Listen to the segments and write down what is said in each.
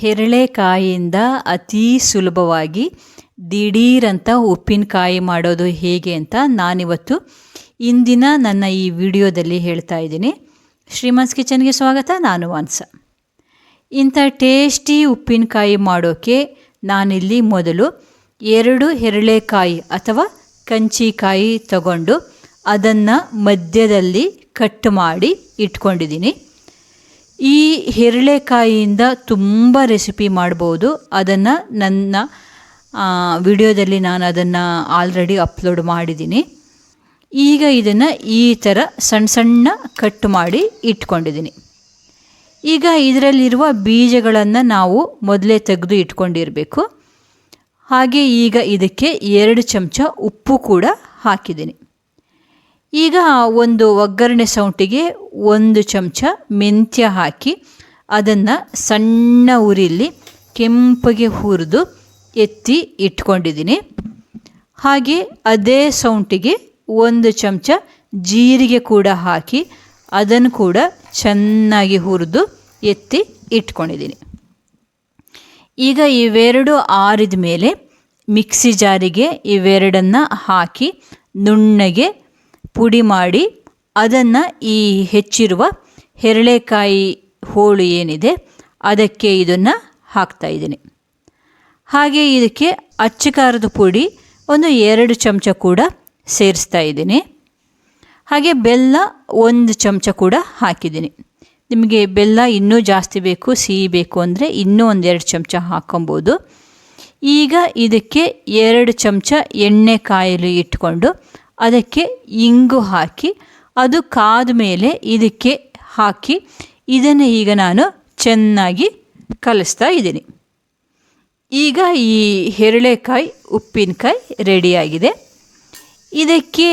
ಹೆರಳೆಕಾಯಿಯಿಂದ ಅತೀ ಸುಲಭವಾಗಿ ದಿಢೀರಂತ ಉಪ್ಪಿನಕಾಯಿ ಮಾಡೋದು ಹೇಗೆ ಅಂತ ನಾನಿವತ್ತು ಇಂದಿನ ನನ್ನ ಈ ವಿಡಿಯೋದಲ್ಲಿ ಹೇಳ್ತಾ ಇದ್ದೀನಿ. ಶ್ರೀಮಾನ್ಸ್ ಕಿಚನ್ಗೆ ಸ್ವಾಗತ, ನಾನು ವಾನ್ಸ. ಇಂಥ ಟೇಸ್ಟಿ ಉಪ್ಪಿನಕಾಯಿ ಮಾಡೋಕೆ ನಾನಿಲ್ಲಿ ಮೊದಲು ಎರಡು ಹೆರಳೆಕಾಯಿ ಅಥವಾ ಕಂಚಿಕಾಯಿ ತಗೊಂಡು ಅದನ್ನು ಮಧ್ಯದಲ್ಲಿ ಕಟ್ ಮಾಡಿ ಇಟ್ಕೊಂಡಿದ್ದೀನಿ. ಈ ಹಿರಳೆಕಾಯಿಯಿಂದ ತುಂಬ ರೆಸಿಪಿ ಮಾಡ್ಬೋದು. ಅದನ್ನು ನನ್ನ ವಿಡಿಯೋದಲ್ಲಿ ನಾನು ಅದನ್ನು ಆಲ್ರೆಡಿ ಅಪ್ಲೋಡ್ ಮಾಡಿದ್ದೀನಿ. ಈಗ ಇದನ್ನು ಈ ಥರ ಸಣ್ಣ ಸಣ್ಣ ಕಟ್ ಮಾಡಿ ಇಟ್ಕೊಂಡಿದ್ದೀನಿ. ಈಗ ಇದರಲ್ಲಿರುವ ಬೀಜಗಳನ್ನು ನಾವು ಮೊದಲೇ ತೆಗೆದು ಇಟ್ಕೊಂಡಿರಬೇಕು. ಹಾಗೆ ಈಗ ಇದಕ್ಕೆ ಎರಡು ಚಮಚ ಉಪ್ಪು ಕೂಡ ಹಾಕಿದ್ದೀನಿ. ಈಗ ಒಂದು ಒಗ್ಗರಣೆ ಸೌಂಟಿಗೆ ಒಂದು ಚಮಚ ಮೆಂತ್ಯ ಹಾಕಿ ಅದನ್ನು ಸಣ್ಣ ಉರಿಲಿ ಕೆಂಪಗೆ ಹುರಿದು ಎತ್ತಿ ಇಟ್ಕೊಂಡಿದ್ದೀನಿ. ಹಾಗೆ ಅದೇ ಸೌಂಟಿಗೆ ಒಂದು ಚಮಚ ಜೀರಿಗೆ ಕೂಡ ಹಾಕಿ ಅದನ್ನು ಕೂಡ ಚೆನ್ನಾಗಿ ಹುರಿದು ಎತ್ತಿ ಇಟ್ಕೊಂಡಿದ್ದೀನಿ. ಈಗ ಇವೆರಡು ಆರಿದ ಮೇಲೆ ಮಿಕ್ಸಿ ಜಾರಿಗೆ ಇವೆರಡನ್ನು ಹಾಕಿ ನುಣ್ಣಗೆ ಪುಡಿ ಮಾಡಿ ಅದನ್ನು ಈ ಹೆಚ್ಚಿರುವ ಹೆರಳೆಕಾಯಿ ಹೋಳು ಏನಿದೆ ಅದಕ್ಕೆ ಇದನ್ನು ಹಾಕ್ತಾಯಿದ್ದೀನಿ ಹಾಗೆ ಇದಕ್ಕೆ ಅಚ್ಚಕಾರದ ಪುಡಿ ಒಂದು ಎರಡು ಚಮಚ ಕೂಡ ಸೇರಿಸ್ತಾ ಇದ್ದೀನಿ. ಹಾಗೆ ಬೆಲ್ಲ ಒಂದು ಚಮಚ ಕೂಡ ಹಾಕಿದ್ದೀನಿ. ನಿಮಗೆ ಬೆಲ್ಲ ಇನ್ನೂ ಜಾಸ್ತಿ ಬೇಕು, ಸಿಹಿ ಬೇಕು ಅಂದರೆ ಇನ್ನೂ ಒಂದೆರಡು ಚಮಚ ಹಾಕೊಬೋದು ಈಗ ಇದಕ್ಕೆ ಎರಡು ಚಮಚ ಎಣ್ಣೆ ಕಾಯಲು ಇಟ್ಕೊಂಡು ಅದಕ್ಕೆ ಇಂಗು ಹಾಕಿ, ಅದು ಕಾದ ಮೇಲೆ ಇದಕ್ಕೆ ಹಾಕಿ, ಇದನ್ನು ಈಗ ನಾನು ಚೆನ್ನಾಗಿ ಕಲಿಸ್ತಾ ಇದ್ದೀನಿ. ಈಗ ಈ ಹೆರಳೆಕಾಯಿ, ಉಪ್ಪಿನಕಾಯಿ ರೆಡಿಯಾಗಿದೆ ಇದಕ್ಕೆ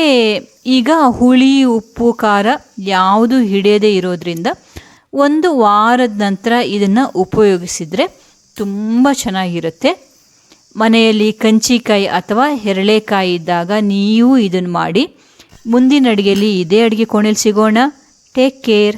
ಈಗ ಹುಳಿ, ಉಪ್ಪು, ಖಾರ ಯಾವುದು ಹಿಡಿಯದೇ ಇರೋದರಿಂದ ಒಂದು ವಾರದ ನಂತರ ಇದನ್ನು ಉಪಯೋಗಿಸಿದರೆ ತುಂಬ ಚೆನ್ನಾಗಿರುತ್ತೆ. ಮನೆಯಲ್ಲಿ ಕಂಚಿಕಾಯಿ ಅಥವಾ ಹೆರಳೆಕಾಯಿ ಇದ್ದಾಗ ನೀವು ಇದನ್ನು ಮಾಡಿ, ಮುಂದಿನ ಅಡುಗೆಯಲ್ಲಿ ಇದೇ ಅಡುಗೆ ಕೋಣೆಯಲ್ಲಿ ಸಿಗೋಣ. Take care